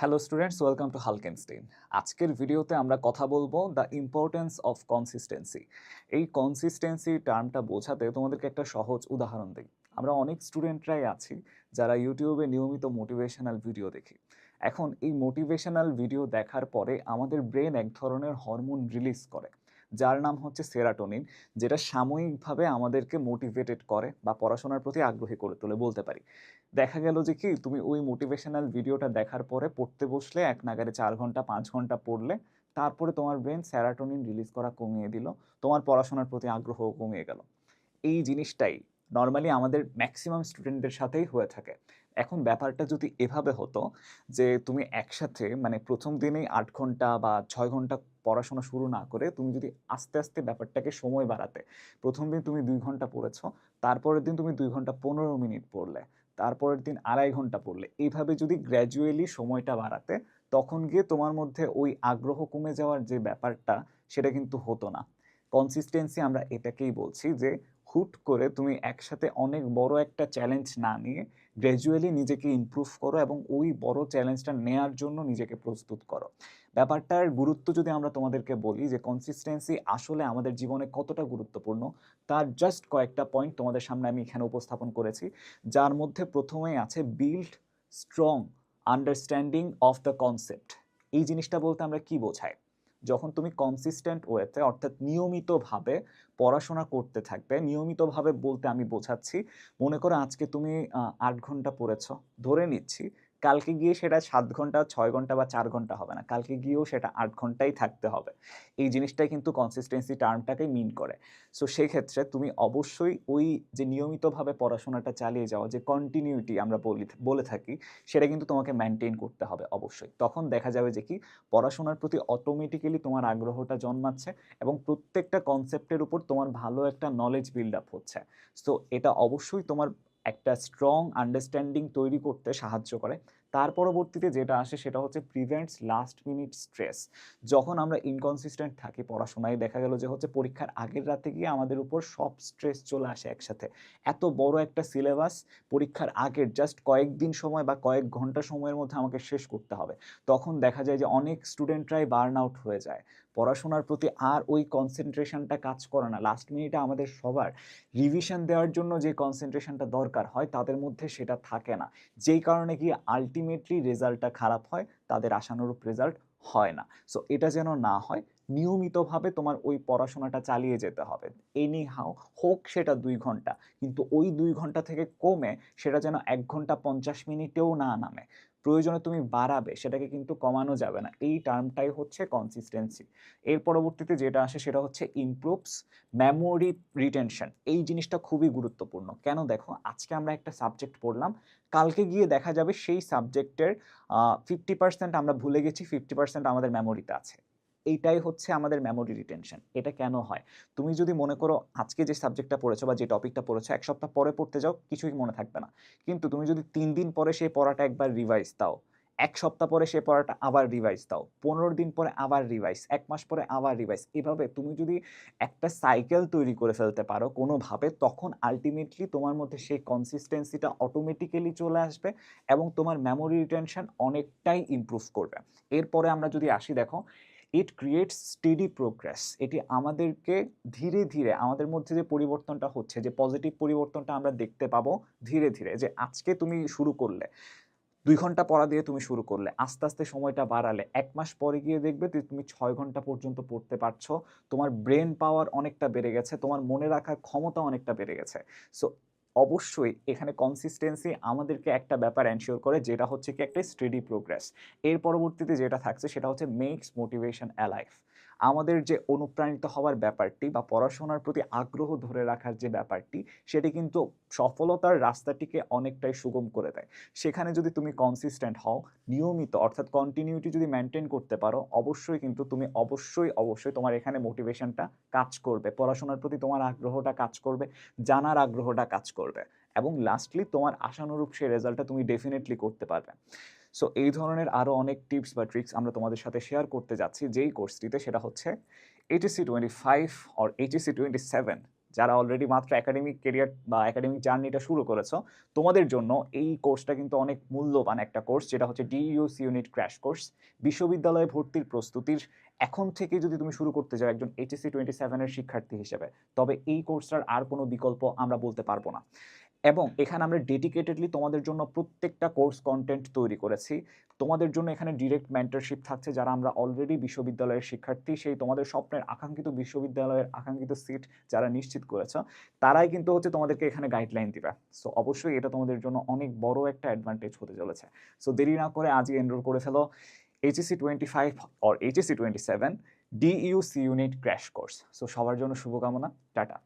Hello students welcome to হালকেনস্টেইন আজকের ভিডিওতে আমরা কথা বলব দ্য ইম্পর্টেন্স অফ কনসিস্টেন্সি এই কনসিস্টেন্সি টার্মটা বোঝাতে তোমাদেরকে একটা সহজ উদাহরণ দিই। আমরা অনেক স্টুডেন্টরাই আছি যারা ইউটিউবে নিয়মিত মোটিভেশনাল ভিডিও দেখি। এখন এই মোটিভেশনাল ভিডিও দেখার পরে আমাদের ব্রেন এক ধরনের হরমোন রিলিজ করে। যার নাম হচ্ছে সেরাটোনিন, যেটা সাময়িকভাবে আমাদেরকে মোটিভেটেড করে বা পড়াশোনার প্রতি আগ্রহী করে তোলে, বলতে পারি। দেখা গেল যে কি, তুমি ওই মোটিভেশনাল ভিডিওটা দেখার পরে পড়তে বসলে এক নাগারে চার ঘণ্টা, পাঁচ ঘণ্টা পড়লে, তারপরে তোমার ব্রেন স্যারাটোনিন রিলিজ করা কমিয়ে দিল, তোমার পড়াশোনার প্রতি আগ্রহ কমিয়ে গেল। এই জিনিসটাই নর্মালি আমাদের ম্যাক্সিমাম স্টুডেন্টদের সাথেই হয়ে থাকে। এখন ব্যাপারটা যদি এভাবে হতো যে তুমি একসাথে মানে প্রথম দিনেই আট ঘণ্টা বা ছয় ঘণ্টা পড়াশোনা শুরু না করে তুমি যদি আস্তে আস্তে ব্যাপারটাকে সময় বাড়াতে, প্রথম দিন তুমি দুই ঘণ্টা পড়েছো, তারপরের দিন তুমি দুই ঘণ্টা পনেরো মিনিট পড়লে, তারপরের দিন আড়াই ঘণ্টা পড়লে এইভাবে যদি গ্র্যাজুয়ালি সময়টা বাড়াতে, তখন গিয়ে তোমার মধ্যে ওই আগ্রহ কমে যাওয়ার যে ব্যাপারটা, সেটা কিন্তু হতো না। কনসিস্টেন্সি আমরা এটাকেই বলছি যে হুট করে তুমি একসাথে অনেক বড় একটা চ্যালেঞ্জ না নিয়ে গ্র্যাজুয়ালি নিজেকে ইমপ্রুভ করো এবং ওই বড় চ্যালেঞ্জটা নেয়ার জন্য নিজেকে প্রস্তুত করো। ব্যাপারটার গুরুত্ব যদি আমরা তোমাদেরকে বলি যে কনসিস্টেন্সি আসলে আমাদের জীবনে কতটা গুরুত্বপূর্ণ, তার জাস্ট কয়েকটা পয়েন্ট তোমাদের সামনে আমি এখানে উপস্থাপন করেছি, যার মধ্যে প্রথমেই আছে build strong understanding of the concept এই জিনিসটা বলতে আমরা কি বোঝাই? যখন তুমি কনসিস্টেন্ট ওয়েতে অর্থাৎ নিয়মিতভাবে পড়াশোনা করতে থাকবে, নিয়মিতভাবে বলতে আমি বোঝাচ্ছি, মনে করো আজকে তুমি আট ঘণ্টা পড়েছ, ধরে নিচ্ছি কালকে গিয়ে সেটা সাত ঘণ্টা, ছয় ঘণ্টা বা চার ঘণ্টা হবে না। কালকে গিয়েও সেটা আট ঘন্টাই থাকতে হবে। এই জিনিসটাই কিন্তু কনসিস্টেন্সি টার্মটাকে মিন করে। সো সেক্ষেত্রে তুমি অবশ্যই ওই যে নিয়মিতভাবে পড়াশোনাটা চালিয়ে যাওয়া যে কন্টিনিউটি আমরা বলি, বলে থাকি, সেটা কিন্তু তোমাকে মেনটেন করতে হবে অবশ্যই। তখন দেখা যাবে যে কি, পড়াশোনার প্রতি অটোমেটিক্যালি তোমার আগ্রহটা জন্মাচ্ছে এবং প্রত্যেকটা কনসেপ্টের উপর তোমার ভালো একটা নলেজ বিল্ড আপ হচ্ছে। সো এটা অবশ্যই তোমার একটা স্ট্রং আন্ডারস্ট্যান্ডিং তৈরি করতে সাহায্য করে। তার পরবর্তীতে যেটা আসে সেটা হচ্ছে প্রিভেন্টস লাস্ট মিনিট স্ট্রেস যখন আমরা ইনকনসিস্টেন্ট থাকি পড়াশোনায়, দেখা গেল যে হচ্ছে পরীক্ষার আগের রাতে গিয়ে আমাদের উপর সব স্ট্রেস চলে আসে একসাথে। এত বড় একটা সিলেবাস পরীক্ষার আগের জাস্ট কয়েকদিন সময় বা কয়েক ঘণ্টা সময়ের মধ্যে আমাকে শেষ করতে হবে। তখন দেখা যায় যে অনেক স্টুডেন্টরাই বার্ন আউট হয়ে যায়। পড়াশোনার প্রতি আর ওই কনসেন্ট্রেশনটা কাজ করে না। লাস্ট মিনিটে আমাদের সবার রিভিশন দেওয়ার জন্য যে কনসেন্ট্রেশনটা দরকার হয়, তাদের মধ্যে সেটা থাকে না। যেই কারণে কি আলটিমেটলি রেজাল্টটা খারাপ হয়, তাদের আশানুরূপ রেজাল্ট হয় না। সো এটা যেন না হয়, নিয়মিতভাবে তোমার ওই পড়াশোনাটা চালিয়ে যেতে হবে। এনি হাও হোক সেটা দুই ঘণ্টা, কিন্তু ওই দুই ঘণ্টা থেকে কমে সেটা যেন এক ঘণ্টা পঞ্চাশ মিনিটেও না নামে। প্রয়োজনে তুমি বাড়াবে, সেটাকে কিন্তু কমানো যাবে না। এই টার্মটাই হচ্ছে কনসিস্টেন্সি এর পরবর্তীতে যেটা আসে সেটা হচ্ছে ইমপ্রুভস মেমোরি রিটেনশন এই জিনিসটা খুবই গুরুত্বপূর্ণ। কেন দেখো, আজকে আমরা একটা সাবজেক্ট পড়লাম, কালকে গিয়ে দেখা যাবে সেই সাবজেক্টের ফিফটি পার্সেন্ট আমরা ভুলে গেছি ফিফটি পার্সেন্ট আমাদের মেমোরিতে আছে। এইটাই হচ্ছে আমাদের মেমোরি রিটেনশন এটা কেন হয়? তুমি যদি মনে করো আজকে যে সাবজেক্টটা পড়েছো বা যে টপিকটা পড়েছো, এক সপ্তাহ পরে পড়তে যাও, কিছুই মনে থাকবে না। কিন্তু তুমি যদি তিন দিন পরে সেই পড়াটা একবার রিভাইজ দাও, এক সপ্তাহ পরে সে পড়াটা আবার রিভাইজ দাও, পনেরো দিন পরে আবার রিভাইজ এক মাস পরে আবার রিভাইজ এভাবে তুমি যদি একটা সাইকেল তৈরি করে ফেলতে পারো কোনোভাবে, তখন আলটিমেটলি তোমার মধ্যে সেই কনসিস্টেন্সিটা অটোমেটিক্যালি চলে আসবে এবং তোমার মেমোরি রিটেনশন অনেকটাই ইমপ্রুভ করবে। এরপরে আমরা যদি আসি, দেখো ইট ক্রিয়েটস স্টেডি প্রোগ্রেস এটি আমাদেরকে ধীরে ধীরে, আমাদের মধ্যে যে পরিবর্তনটা হচ্ছে, যে পজিটিভ পরিবর্তনটা আমরা দেখতে পাবো ধীরে ধীরে, যে আজকে তুমি শুরু করলে, দুই ঘণ্টা পড়া দিয়ে তুমি শুরু করলে, আস্তে আস্তে সময়টা বাড়ালে, এক মাস পরে গিয়ে দেখবে তুমি ছয় ঘণ্টা পর্যন্ত পড়তে পারছ, তোমার ব্রেন পাওয়ার অনেকটা বেড়ে গেছে, তোমার মনে রাখার ক্ষমতা অনেকটা বেড়ে গেছে। সো অবশ্যই এখানে কনসিস্টেন্সি আমাদেরকে একটা ব্যাপার এনশিওর করে, যেটা হচ্ছে কি একটা স্টেডি প্রোগ্রেস এর পরবর্তীতে যেটা থাকছে সেটা হচ্ছে মেক্স মোটিভেশন অ্যালাইভ আমাদের যে অনুপ্রাণিত হওয়ার ব্যাপারটি বা পড়াশোনার প্রতি আগ্রহ ধরে রাখার যে ব্যাপারটি, সেটি কিন্তু সফলতার রাস্তাটিকে অনেকটাই সুগম করে দেয়। সেখানে যদি তুমি কনসিস্টেন্ট হও, নিয়মিত অর্থাৎ কন্টিনিউটি যদি মেনটেন করতে পারো, অবশ্যই কিন্তু তুমি অবশ্যই অবশ্যই তোমার এখানে মোটিভেশনটা কাজ করবে। পড়াশোনার প্রতি তোমার আগ্রহটা কাজ করবে, জানার আগ্রহটা কাজ করবে। এবং লাস্টলি তোমার আশানুরূপ সেই রেজাল্টটা তুমি ডেফিনেটলি করতে পারবে। সো এই ধরনের আরও অনেক টিপস বা ট্রিক্স আমরা তোমাদের সাথে শেয়ার করতে যাচ্ছি। যেই কোর্সটিতে সেটা হচ্ছে HSC twenty five or HSC twenty seven যারা অলরেডি মাত্র একাডেমিক কেরিয়ার বা একাডেমিক জার্নিটা শুরু করেছ, তোমাদের জন্য এই কোর্সটা কিন্তু অনেক মূল্যবান একটা কোর্স যেটা হচ্ছে ডিইউস ইউনিট ক্র্যাশ কোর্স বিশ্ববিদ্যালয়ে ভর্তির প্রস্তুতির এখন থেকে যদি তুমি শুরু করতে চাও একজন এইচএসসি টোয়েন্টি সেভেনের শিক্ষার্থী হিসেবে, তবে এই কোর্সটার আর কোনো বিকল্প আমরা বলতে পারব না। এবং এখানে আমরা ডেডিকেটেডলি তোমাদের জন্য প্রত্যেকটা কোর্স কন্টেন্ট তৈরি করেছি। তোমাদের জন্য এখানে ডিরেক্ট মেন্টরশিপ থাকছে যারা আমরা অলরেডি বিশ্ববিদ্যালয়ের শিক্ষার্থী, সেই তোমাদের স্বপ্নের আকাঙ্ক্ষিত বিশ্ববিদ্যালয়ের আকাঙ্ক্ষিত সিট যারা নিশ্চিত করেছ, তারাই কিন্তু হচ্ছে তোমাদেরকে এখানে গাইডলাইন দিবে। সো অবশ্যই এটা তোমাদের জন্য অনেক বড় একটা অ্যাডভান্টেজ হতে চলেছে। সো দেরি না করে আজই এনরোল করে ফেলো। HSC twenty five or HSC twenty seven DUC unit crash course so সবার জন্য শুভকামনা। টাটা।